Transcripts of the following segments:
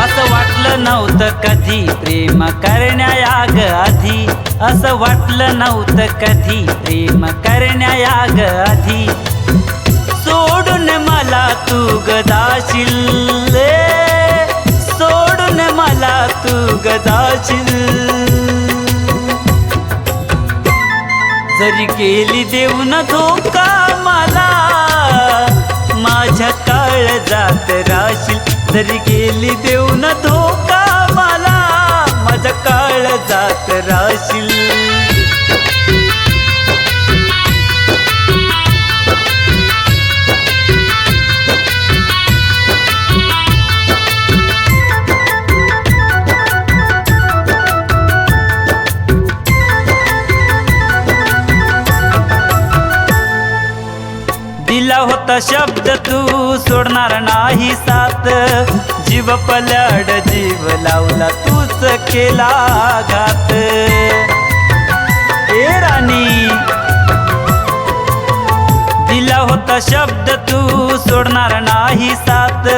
असं नव्हतं कधी प्रेम करण्यायाग आधी. असं वाटलं नव्हतं कधी प्रेम करण्यायाग आधी. सोडून मला तू गदाशील सोडून मला तू गदाशील जरी गेली देऊन धोका मला माझ्या काळ जात राशील. जरी गेली देऊन धोका मला माझ्या काळ जात राशील. दिला होता शब्द तू सोडणार नाही साथ. जीव पलड जीव लावला तूच केला घात. ए राणी दिला होता शब्द तू सोडणार नाही साथ.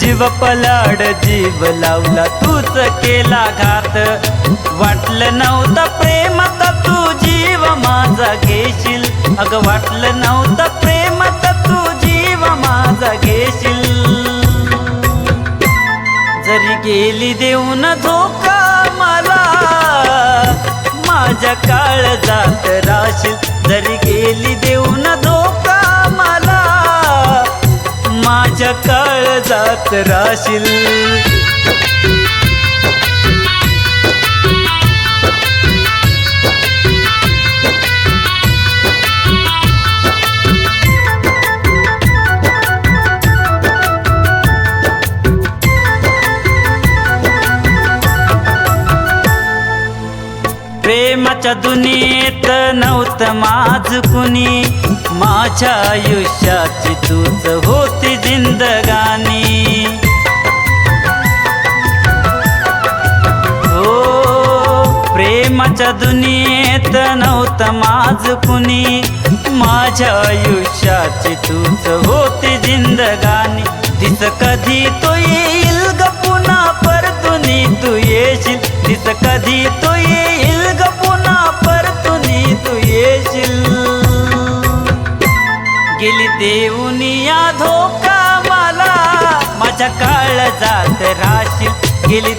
जीव पलड जीव लावला तूच केला घात. वाटलं नव्हतं प्रेमात तू जीव माझा घेशील. अगं वाटलं जरी गेली देऊन धोका मला माझ्या काळ जात राशील जरी गेली देऊन धोका मला माझ्या काळ जात राशील. प्रेमाच्या दुनियेत नव्हतं माझ कुणी. माझ्या आयुष्याची तूच होती जिंदगानी. हो प्रेमाच्या दुनियेत नव्हतं माझ कुणी. माझ्या आयुष्याची तूच होती जिंदगानी. दिस कधी तो येईल ग पुन्हा परतुनी तू येशील. दिस कधी तो देऊनी या धोका मला. माझ्या काळ जात राशील गेली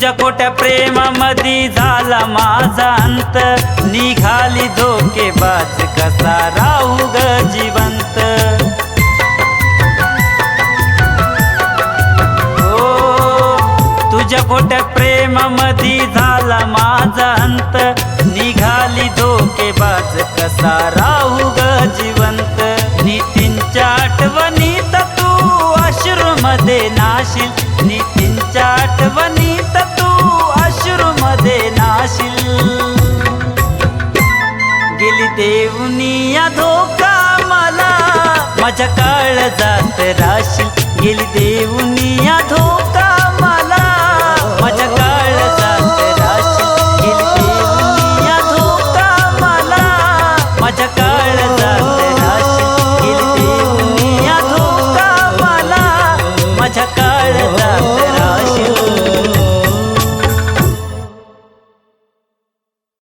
तुझ्या कोट्या प्रेमामधी झाला माझा अंत. निघाली धोकेबाज कसा राहू ग जिवंत? हो तुझ्या कोट्या प्रेमामधी झाला माझा अंत. निघाली धोकेबाज कसा राहू ग जिवंत? नितीनच्या आठवणीत तू अश्रूमध्ये नाशील. माझ्या काळ जात राशी गेली देऊनिया धो